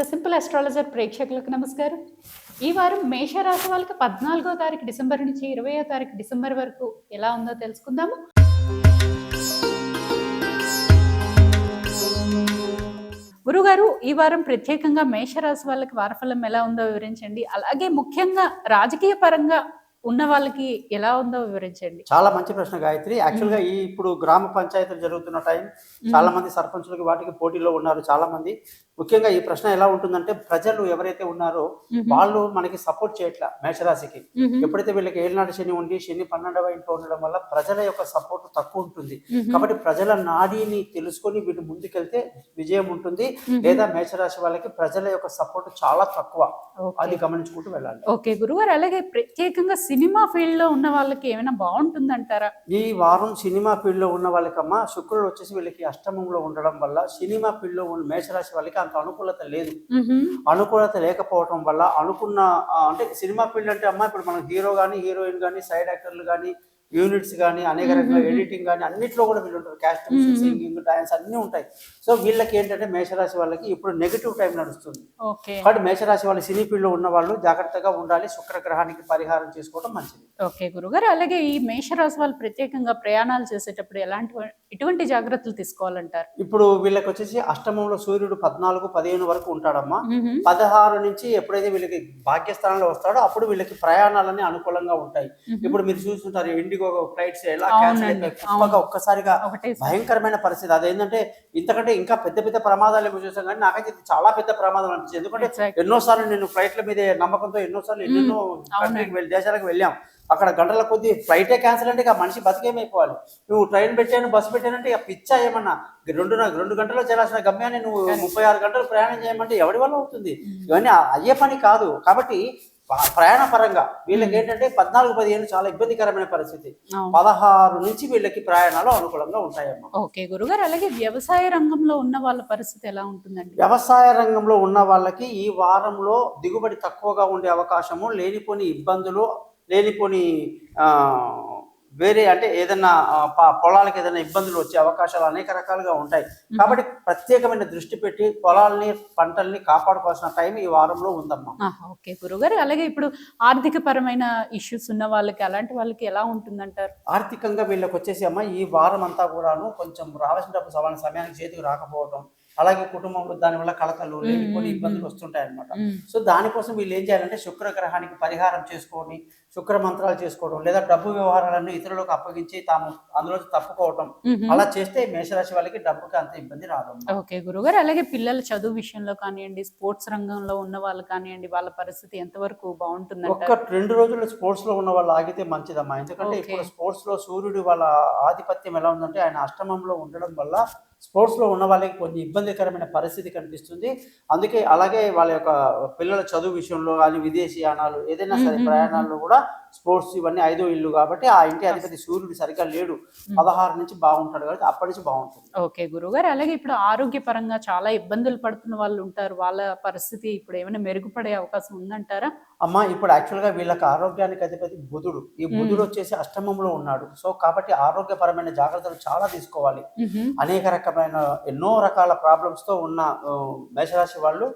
The simple astrologer ప్రేక్షకులకు నమస్కారం. ఈ వారం మేషరాశి వాళ్ళకి పద్నాలుగో తారీఖు డిసెంబర్ నుంచి ఇరవయో తారీఖు డిసెంబర్ వరకు ఎలా ఉందో తెలుసుకుందాము. గురుగారు ఈ వారం ప్రత్యేకంగా మేషరాశి వాళ్ళకి వారఫలం ఎలా ఉందో వివరించండి. అలాగే ముఖ్యంగా రాజకీయ పరంగా ఉన్న వాళ్ళకి ఎలా ఉందో వివరించండి. చాలా మంచి ప్రశ్న గాయత్రి. యాక్చువల్గా ఈ ఇప్పుడు గ్రామ పంచాయతీలు జరుగుతున్న టైం చాలా మంది సర్పంచులకి వాటికి పోటీలో ఉన్నారు చాలా మంది. ముఖ్యంగా ఈ ప్రశ్న ఎలా ఉంటుందంటే ప్రజలు ఎవరైతే ఉన్నారో. వాళ్ళు మనకి సపోర్ట్ చేయట్లా మేషరాశికి. ఎప్పుడైతే వీళ్ళకి ఏళ్ళనాటి శని ఉండి శని పన్నెండవ ఇంట్లో ఉండడం వల్ల ప్రజల యొక్క సపోర్ట్ తక్కువ ఉంటుంది. కాబట్టి ప్రజల నాడిని తెలుసుకొని వీళ్ళు ముందుకెళ్తే విజయం ఉంటుంది. లేదా మేషరాశి వాళ్ళకి ప్రజల యొక్క సపోర్ట్ చాలా తక్కువ. అది గమనించుకుంటూ వెళ్ళాలి. ఓకే గురుగారు అలాగే ప్రత్యేకంగా సినిమా ఫీల్డ్లో ఉన్న వాళ్ళకి ఏమైనా బాగుంటుందంటారా? ఈ వారం సినిమా ఫీల్డ్లో ఉన్న వాళ్ళకమ్మా శుక్రుడు వచ్చేసి వీళ్ళకి అష్టమంలో ఉండడం వల్ల సినిమా ఫీల్డ్లో ఉన్న మేషరాశి వాళ్ళకి అంత అనుకూలత లేదు. అనుకూలత లేకపోవడం వల్ల అనుకున్న అంటే సినిమా ఫీల్డ్ అంటే అమ్మా ఇప్పుడు మనం హీరో కానీ హీరోయిన్ కానీ సైడ్ యాక్టర్లు కానీ యూనిట్స్ కానీ అనేక రకాల. ఎడిటింగ్ కానీ అన్నిట్లో కూడా వీళ్ళు ఉంటారు కాస్ట్యూమ్స్ మ్మ్. సింగింగ్ డాన్స్ అన్నీ ఉంటాయి సో వీళ్ళకి ఏంటంటే మేషరాశి వాళ్ళకి ఇప్పుడు నెగిటివ్ టైం నడుస్తుంది కాబట్టి మేషరాశి వాళ్ళు సినీ ఫీల్డ్లో ఉన్న వాళ్ళు జాగ్రత్తగా ఉండాలి శుక్రగ్రహానికి పరిహారం చేసుకోవడం మంచిది ఓకే గురుగారు అలాగే ఈ మేషరాశి వాళ్ళు ప్రత్యేకంగా ప్రయాణాలు చేసేటప్పుడు ఎలాంటి ఎటువంటి జాగ్రత్తలు తీసుకోవాలంటారు ఇప్పుడు వీళ్ళకి వచ్చేసి అష్టమంలో సూర్యుడు పద్నాలుగు పదిహేను వరకు ఉంటాడమ్మా మ్మ్. పదహారు నుంచి ఎప్పుడైతే వీళ్ళకి భాగ్యస్థానంలో వస్తాడో అప్పుడు వీళ్ళకి ప్రయాణాలన్నీ అనుకూలంగా ఉంటాయి. ఇప్పుడు మీరు చూస్తుంటారు ఇండిగో ఫ్లైట్స్ ఎలా క్యాన్సిల్ అయిపోయి ఒక్కసారిగా భయంకరమైన పరిస్థితి. అదేంటంటే ఇంతకంటే ఇంకా పెద్ద పెద్ద ప్రమాదాలు ఏమో చూసాం కానీ నాకైతే ఇది చాలా పెద్ద ప్రమాదం అనిపించింది. ఎందుకంటే Exactly. ఎన్నోసార్లు నేను ఫ్లైట్ల మీదే నమ్మకంతో ఎన్నోసార్లు ఎన్నెన్నో కంట్రీకి వెళ్ళి దేశాలకు వెళ్ళాం. అక్కడ గంటల కొద్ది ఫ్లైటే క్యాన్సిల్ అంటే ఇక మనిషి బతికేమైపోవాలి. నువ్వు ట్రైన్ పెట్టాను బస్సు పెట్టానంటే ఇక పిచ్చా ఏమన్నా? రెండు రెండు గంటల్లో చేయాల్సిన గమ్యాన్ని నువ్వు. ముప్పై ఆరు గంటలు ప్రయాణం చేయమంటే ఎవరి వల్ల అవుతుంది? ఇవన్నీ అయ్యే పని కాదు. కాబట్టి ప్రయాణ పరంగా వీళ్ళకి ఏంటంటే పద్నాలుగు పదిహేను చాలా ఇబ్బందికరమైన పరిస్థితి. పదహారు నుంచి వీళ్ళకి ప్రయాణాలు అనుకూలంగా ఉంటాయమ్మా. ఓకే గురుగారు. అలాగే వ్యవసాయ రంగంలో ఉన్న వాళ్ళ పరిస్థితి ఎలా ఉంటుందండి? వ్యవసాయ రంగంలో ఉన్న వాళ్ళకి ఈ వారంలో దిగుబడి తక్కువగా ఉండే అవకాశము లేనిపోని ఇబ్బందులు లేనిపోని ఆ, వేరే అంటే ఏదైనా పొలాలకు ఏదైనా ఇబ్బందులు వచ్చే అవకాశాలు అనేక రకాలుగా ఉంటాయి. కాబట్టి ప్రత్యేకమైన దృష్టి పెట్టి పొలాల్ని పంటల్ని కాపాడుకోవాల్సిన టైం ఈ వారంలో ఉందమ్మా. ఓకే గురుగారు. అలాగే ఇప్పుడు ఆర్థిక పరమైన ఇష్యూస్ ఉన్న వాళ్ళకి అలాంటి వాళ్ళకి ఎలా ఉంటుందంటారు? ఆర్థికంగా వీళ్ళకి వచ్చేసి అమ్మ ఈ వారం అంతా కూడాను కొంచెం రావాల్సిన డబ్బు సవాళ్ళ సమయానికి చేతికి రాకపోవడం అలాగే కుటుంబంలో దానివల్ల కలతలు లేనిపోని మ్మ్. ఇబ్బందులు వస్తుంటాయి అన్నమాట మ్మ్. సో దానికోసం వీళ్ళు ఏం చేయాలంటే శుక్రగ్రహానికి పరిహారం చేసుకొని శుక్ర మంత్రాలు చేసుకోవడం లేదా డబ్బు వ్యవహారాలను ఇతరులకు అప్పగించి తాము అందులో తప్పుకోవడం. అలా చేస్తే మేషరాశి వాళ్ళకి డబ్బుకి అంత ఇబ్బంది రాదు ఓకే గురుగారు అలాగే పిల్లల చదువు విషయంలో కానివ్వండి స్పోర్ట్స్ రంగంలో ఉన్న వాళ్ళు కానివ్వండి వాళ్ళ పరిస్థితి ఎంతవరకు ఒక్క బాగుంటుందంటారు రెండు రోజులు స్పోర్ట్స్లో ఉన్న వాళ్ళు ఆగితే మంచిదమ్మా ఎందుకంటే. ఇప్పుడు స్పోర్ట్స్లో సూర్యుడు వాళ్ళ ఆధిపత్యం ఎలా ఉందంటే ఆయన అష్టమంలో ఉండడం వల్ల స్పోర్ట్స్లో ఉన్న వాళ్ళకి కొంచెం ఇబ్బందికరమైన పరిస్థితి కనిపిస్తుంది. అందుకే అలాగే వాళ్ళ యొక్క పిల్లల చదువు విషయంలో కానీ విదేశీయానాలు ఏదైనా సరే. ప్రయాణాల్లో కూడా స్పోర్ట్స్ ఇవన్నీ ఐదో ఇల్లు కాబట్టి ఆ ఇంటి అధిపతి సూర్యుడు సరిగ్గా లేడు. పదహారు నుంచి బాగుంటాడు కాబట్టి అప్పటి నుంచి బాగుంటుంది. ఓకే గురుగారు అలాగే ఇప్పుడు ఆరోగ్యపరంగా చాలా ఇబ్బందులు పడుతున్న వాళ్ళు ఉంటారు. వాళ్ళ పరిస్థితి ఇప్పుడు ఏమైనా మెరుగుపడే అవకాశం ఉందంటారా? అమ్మ ఇప్పుడు యాక్చువల్గా వీళ్ళకి ఆరోగ్యానికి అధిపతి బుధుడు. ఈ బుధుడు వచ్చేసి అష్టమంలో ఉన్నాడు. సో కాబట్టి ఆరోగ్యపరమైన జాగ్రత్తలు చాలా తీసుకోవాలి. అనేక రకమైన ఎన్నో రకాల ప్రాబ్లమ్స్తో ఉన్న మేషరాశి వాళ్ళు.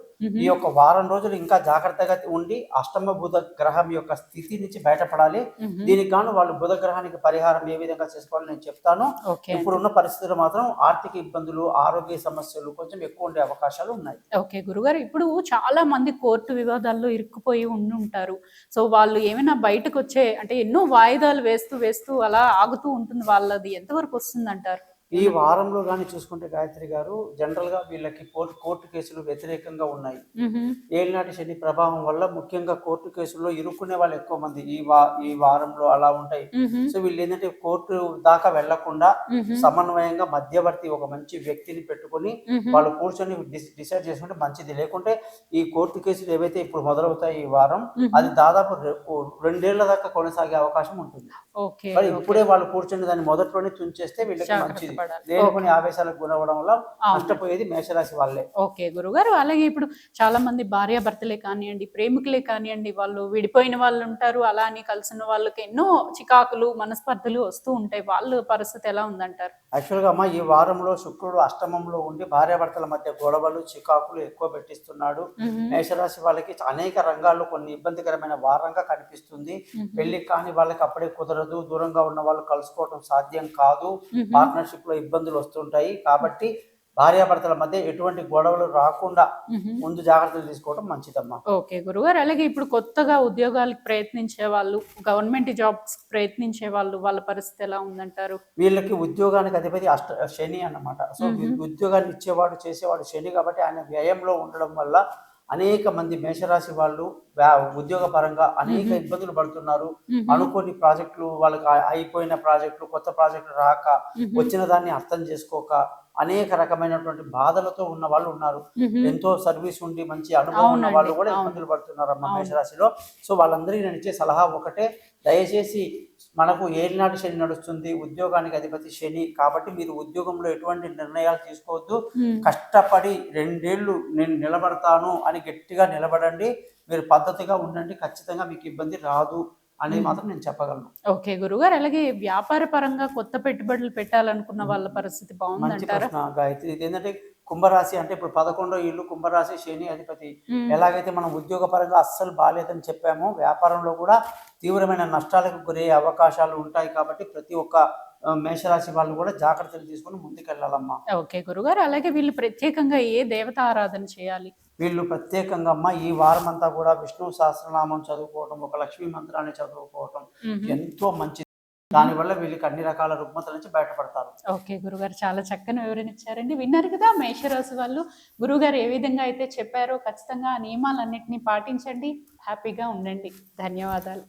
ఈ యొక్క వారం రోజులు ఇంకా జాగ్రత్తగా ఉండి అష్టమ బుధ గ్రహం యొక్క స్థితి నుంచి బయటపడాలి. దీనికి గాను వాళ్ళు బుధ గ్రహానికి పరిహారం ఏ విధంగా చేసుకోవాలో నేను చెప్తాను. ఇప్పుడున్న పరిస్థితులు మాత్రం ఆర్థిక ఇబ్బందులు ఆరోగ్య సమస్యలు కొంచెం ఎక్కువ ఉండే అవకాశాలు ఉన్నాయి. ఓకే గురుగారు ఇప్పుడు చాలా మంది కోర్టు వివాదాల్లో ఇరుక్కుపోయి ఉండి ఉంటారు సో వాళ్ళు ఏమైనా బయటకు వచ్చే అంటే ఎన్నో వాయిదాలు వేస్తూ వేస్తూ అలా ఆగుతూ ఉంటుంది వాళ్ళది. ఎంతవరకు వస్తుంది అంటారు ఈ వారంలో కానీ చూసుకుంటే గాయత్రి గారు జనరల్గా వీళ్ళకి కోర్టు కోర్టు కేసులు వ్యతిరేకంగా ఉన్నాయి. ఏలినాటి శని ప్రభావం వల్ల ముఖ్యంగా కోర్టు కేసుల్లో ఇరుక్కునే వాళ్ళు ఎక్కువ మంది ఈ వా ఈ వారంలో అలా ఉంటాయి. సో వీళ్ళు ఏంటంటే కోర్టు దాకా వెళ్ళకుండా సమన్వయంగా మధ్యవర్తి ఒక మంచి వ్యక్తిని పెట్టుకొని వాళ్ళు కూర్చొని డిస్- డిసైడ్ చేసుకుంటే మంచిది. లేకుంటే ఈ కోర్టు కేసులు ఏవైతే ఇప్పుడు మొదలవుతాయి ఈ వారం అది దాదాపు రెండేళ్ళ దాకా కొనసాగే అవకాశం ఉంటుంది. మరి ఇప్పుడే వాళ్ళు కూర్చొని దాన్ని మొదట్లోనే తుంచేస్తే వీళ్ళకి జాగ్రత్త బయటపడాలి లేనిపోని ఆవేశాలకు గురవడం వల్ల. నష్టపోయేది మేషరాశి వాళ్ళే. ఓకే గురుగారు అలాగే ఇప్పుడు చాలా మంది భార్యాభర్తలే కానివ్వండి ప్రేమికులే కానివ్వండి వాళ్ళు విడిపోయిన వాళ్ళు ఉంటారు అలా అని కలిసిన వాళ్ళకి ఎన్నో చికాకులు మనస్పర్ధలు వస్తూ ఉంటాయి. వాళ్ళ పరిస్థితి ఎలా ఉందంటారు? యాక్చువల్గా అమ్మ ఈ వారంలో శుక్రుడు అష్టమంలో ఉండి భార్యాభర్తల మధ్య గొడవలు చికాకులు ఎక్కువ పెట్టిస్తున్నాడు. మేషరాశి వాళ్ళకి అనేక రంగాల్లో కొన్ని ఇబ్బందికరమైన వారంగా కనిపిస్తుంది. పెళ్ళి కాని వాళ్ళకి అప్పుడే కుదరదు. దూరంగా ఉన్న వాళ్ళు కలుసుకోవడం సాధ్యం కాదు. పార్ట్నర్షిప్లో ఇబ్బందులు వస్తుంటాయి. కాబట్టి భార్యాభర్తల మధ్య ఎటువంటి గొడవలు రాకుండా. ముందు జాగ్రత్తలు తీసుకోవడం మంచిదమ్మా. ఓకే గురుగారు అలాగే ఇప్పుడు కొత్తగా ఉద్యోగాలకు ప్రయత్నించే వాళ్ళు గవర్నమెంట్ జాబ్స్ ప్రయత్నించే వాళ్ళు వాళ్ళ పరిస్థితి ఎలా ఉందంటారు? వీళ్ళకి ఉద్యోగానికి అధిపతి అష్ట శని అన్నమాట. సో. ఉద్యోగాన్ని ఇచ్చేవాడు చేసేవాడు శని కాబట్టి ఆయన వ్యయంలో ఉండడం వల్ల అనేక మంది మేషరాశి వాళ్ళు ఉద్యోగ పరంగా అనేక. ఇబ్బందులు పడుతున్నారు. అనుకోని ప్రాజెక్టులు వాళ్ళకి అయిపోయిన ప్రాజెక్టులు కొత్త ప్రాజెక్టులు రాక. వచ్చిన దాన్ని అర్థం చేసుకోక అనేక రకమైనటువంటి బాధలతో ఉన్న వాళ్ళు ఉన్నారు. ఎంతో సర్వీస్ ఉండి మంచి అనుభవం ఉన్న వాళ్ళు కూడా. ఇబ్బందులు పడుతున్నారు అమ్మ. మేషరాశిలో సో వాళ్ళందరికీ నేను ఇచ్చే సలహా ఒకటే దయచేసి మనకు ఏలినాటి శని నడుస్తుంది ఉద్యోగానికి అధిపతి శని కాబట్టి మీరు ఉద్యోగంలో ఎటువంటి నిర్ణయాలు తీసుకోవద్దు. కష్టపడి రెండేళ్ళు నేను నిలబడతాను అని గట్టిగా నిలబడండి మీరు పద్ధతిగా ఉండండి ఖచ్చితంగా మీకు ఇబ్బంది రాదు అనేది. మాత్రం నేను చెప్పగలను. ఓకే గురుగారు అలాగే వ్యాపార పరంగా కొత్త పెట్టుబడులు పెట్టాలనుకున్న వాళ్ళ పరిస్థితి మంచి బాగుందంటారా ప్రశ్న గాయత్రి. ఇది ఏంటంటే కుంభరాశి అంటే ఇప్పుడు పదకొండో ఇల్లు కుంభరాశి శని అధిపతి. మ్మ్. ఎలాగైతే మనం ఉద్యోగ పరంగా అస్సలు బాగాలేదని చెప్పామో వ్యాపారంలో కూడా తీవ్రమైన నష్టాలకు గురయ్యే అవకాశాలు ఉంటాయి కాబట్టి ప్రతి ఒక్క ఆ, మేషరాశి వాళ్ళు కూడా జాగ్రత్తలు తీసుకొని ముందుకెళ్ళాలమ్మా. ఓకే గురుగారు అలాగే వీళ్ళు ప్రత్యేకంగా ఏ దేవత ఆరాధన చేయాలి? వీళ్ళు ప్రత్యేకంగా అమ్మ ఈ వారం అంతా కూడా విష్ణు సహస్రనామం చదువుకోవటం ఒక లక్ష్మీ మంత్రాన్ని చదువుకోవటం. ఎంతో మంచిది. దానివల్ల వీళ్ళకి అన్ని రకాల రుగ్మతల నుంచి బయటపడతారు. ఓకే గురుగారు చాలా చక్కని వివరణ ఇచ్చారండి. విన్నారు కదా మేషరాశి వాళ్ళు గురుగారు ఏ విధంగా అయితే చెప్పారో ఖచ్చితంగా ఆ నియమాలన్నింటినీ పాటించండి. హ్యాపీగా ఉండండి. ధన్యవాదాలు.